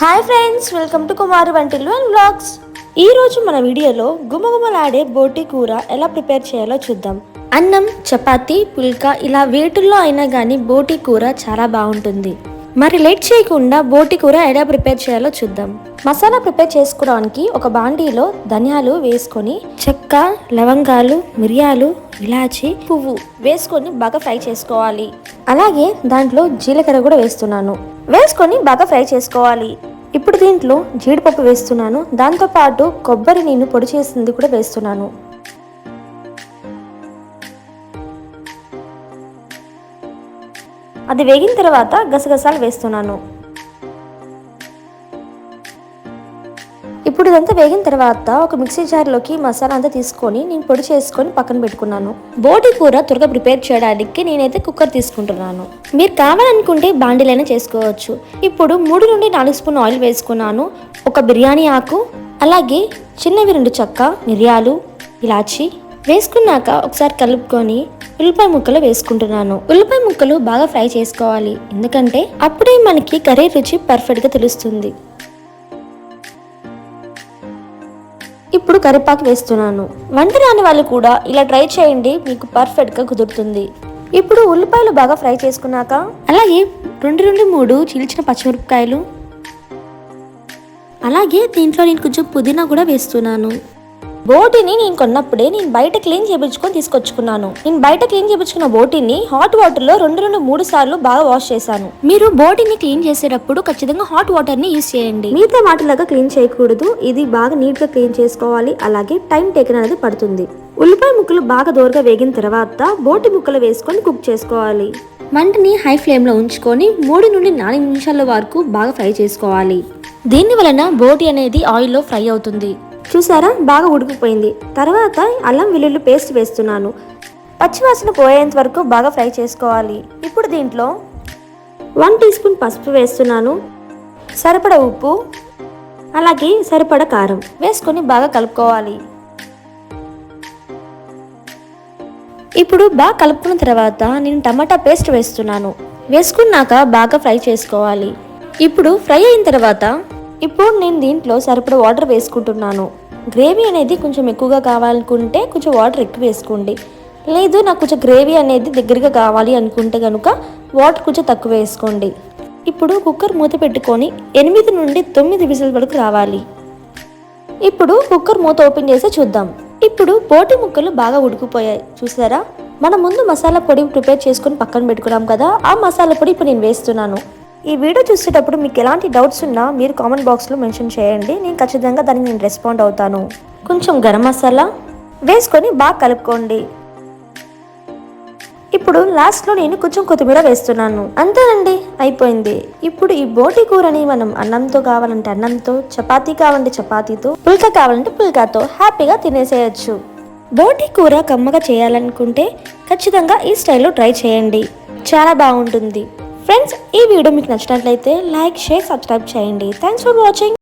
Hi friends welcome to Kumar వంటిల్లు and blogs ఈ రోజు మన వీడియోలో గుమగుమలాడే బోటి కూర ఎలా ప్రిపేర్ చేయాలో చూద్దాం. అన్నం చపాతీ పుల్కా ఇలా వేటుల్లో అయినా కానీ బోటి కూర చాలా బాగుంటుంది. మరి లేట్ చేయకుండా బోటి కూర ఎలా ప్రిపేర్ చేయాలో చూద్దాం. మసాలా ప్రిపేర్ చేసుకోవడానికి ఒక బాండీలో ధనియాలు వేసుకొని చెక్క లవంగాలు మిరియాలు ఇలాచి పువ్వు వేసుకొని బాగా ఫ్రై చేసుకోవాలి. అలాగే దాంట్లో జీలకర్ర కూడా వేస్తున్నాను. వేసుకొని బాగా ఫ్రై చేసుకోవాలి. ఇప్పుడు దీంట్లో జీడిపప్పు వేస్తున్నాను. దాంతోపాటు కొబ్బరి నేను పొడి చేసింది కూడా వేస్తున్నాను. అది వేగిన తర్వాత గసగసాలు వేస్తున్నాను. ఇప్పుడు ఇదంతా వేగిన తర్వాత ఒక మిక్సీ జార్లోకి మసాలా అంతా తీసుకొని నేను పొడి చేసుకొని పక్కన పెట్టుకున్నాను. బోటి కూర త్వరగా ప్రిపేర్ చేయడానికి నేనైతే కుక్కర్ తీసుకుంటున్నాను. మీరు కావాలనుకుంటే బాండీలైనా చేసుకోవచ్చు. ఇప్పుడు మూడు నుండి నాలుగు స్పూన్ ఆయిల్ వేసుకున్నాను. ఒక బిర్యానీ ఆకు అలాగే చిన్నవి రెండు చెక్క మిరియాలు ఇలాచి వేసుకున్నాక ఒకసారి కలుపుకొని ఉల్లిపాయ ముక్కలు వేసుకుంటున్నాను. ఉల్లిపాయ ముక్కలు బాగా ఫ్రై చేసుకోవాలి. ఎందుకంటే అప్పుడే మనకి కర్రీ రుచి పర్ఫెక్ట్గా తెలుస్తుంది. ఇప్పుడు కరివేపాకు వేస్తున్నాను. వంట రాని వాళ్ళు కూడా ఇలా ట్రై చేయండి మీకు పర్ఫెక్ట్గా కుదురుతుంది. ఇప్పుడు ఉల్లిపాయలు బాగా ఫ్రై చేసుకున్నాక అలాగే రెండు రెండు మూడు చీల్చిన పచ్చిమిరపకాయలు అలాగే దీంట్లో నేను కొంచెం పుదీనా కూడా వేస్తున్నాను. బోటిని నేను కొన్నప్పుడే నేను బయట క్లీన్ చేయించుకొని తీసుకొచ్చుకున్నాను. నేను బయట క్లీన్ చేయించుకున్న బోటిని హాట్ వాటర్లో రెండు రెండు మూడు సార్లు బాగా వాష్ చేశాను. మీరు బోటిని క్లీన్ చేసేటప్పుడు ఖచ్చితంగా హాట్ వాటర్ని యూస్ చేయండి. మిగతా వాటిలాగా క్లీన్ చేయకూడదు. ఇది బాగా నీట్గా క్లీన్ చేసుకోవాలి. అలాగే టైం టేకన్ అనేది పడుతుంది. ఉల్లిపాయ ముక్కలు బాగా దోరగా వేగిన తర్వాత బోటి ముక్కలు వేసుకొని కుక్ చేసుకోవాలి. మంటని హై ఫ్లేమ్లో ఉంచుకొని మూడు నుండి నాలుగు నిమిషాల వరకు బాగా ఫ్రై చేసుకోవాలి. దీని వలన బోటి అనేది ఆయిల్లో ఫ్రై అవుతుంది. చూసారా? బాగా ఉడికిపోయింది. తర్వాత అల్లం వెల్లుల్లి పేస్ట్ వేస్తున్నాను. పచ్చివాసన పోయేంత వరకు బాగా ఫ్రై చేసుకోవాలి. ఇప్పుడు దీంట్లో వన్ టీ స్పూన్ పసుపు వేస్తున్నాను. సరిపడ ఉప్పు అలాగే సరిపడ కారం వేసుకొని బాగా కలుపుకోవాలి. ఇప్పుడు బాగా కలుపుకున్న తర్వాత నేను టమాటా పేస్ట్ వేస్తున్నాను. వేసుకున్నాక బాగా ఫ్రై చేసుకోవాలి. ఇప్పుడు ఫ్రై అయిన తర్వాత ఇప్పుడు నేను దీంట్లో సరిపడ వాటర్ వేసుకుంటున్నాను. గ్రేవీ అనేది కొంచెం ఎక్కువగా కావాలనుకుంటే కొంచెం వాటర్ ఎక్కువ వేసుకోండి. లేదు నాకు కొంచెం గ్రేవీ అనేది దగ్గరగా కావాలి అనుకుంటే కనుక వాటర్ కొంచెం తక్కువ వేసుకోండి. ఇప్పుడు కుక్కర్ మూత పెట్టుకొని ఎనిమిది నుండి తొమ్మిది విజిల్ వరకు రావాలి. ఇప్పుడు కుక్కర్ మూత ఓపెన్ చేసి చూద్దాం. ఇప్పుడు బోటి ముక్కలు బాగా ఉడికిపోయాయి. చూసారా? మనం ముందు మసాలా పొడి ప్రిపేర్ చేసుకొని పక్కన పెట్టుకున్నాం కదా? ఆ మసాలా పొడి ఇప్పుడు నేను వేస్తున్నాను. ఈ వీడియో చూసేటప్పుడు మీకు ఎలాంటి డౌట్స్ ఉన్నా మీరు కామెంట్ బాక్స్లో మెన్షన్ చేయండి. నేను ఖచ్చితంగా దానికి నేను రెస్పాండ్ అవుతాను. కొంచెం గరం మసాలా వేసుకొని బాగా కలుపుకోండి. ఇప్పుడు లాస్ట్లో నేను కొంచెం కొత్తిమీర వేస్తున్నాను. అంతేనండి అయిపోయింది. ఇప్పుడు ఈ బోటి కూరని మనం అన్నంతో కావాలంటే అన్నంతో చపాతీ కావాలంటే చపాతీతో పుల్కా కావాలంటే పుల్కాతో హ్యాపీగా తినేసేయచ్చు. బోటి కూర కమ్మగా చేయాలనుకుంటే ఖచ్చితంగా ఈ స్టైల్లో ట్రై చేయండి. చాలా బాగుంటుంది. ఫ్రెండ్స్ ఈ వీడియో మీకు నచ్చినట్లయితే లైక్ షేర్ సబ్స్క్రైబ్ చేయండి. Thanks for watching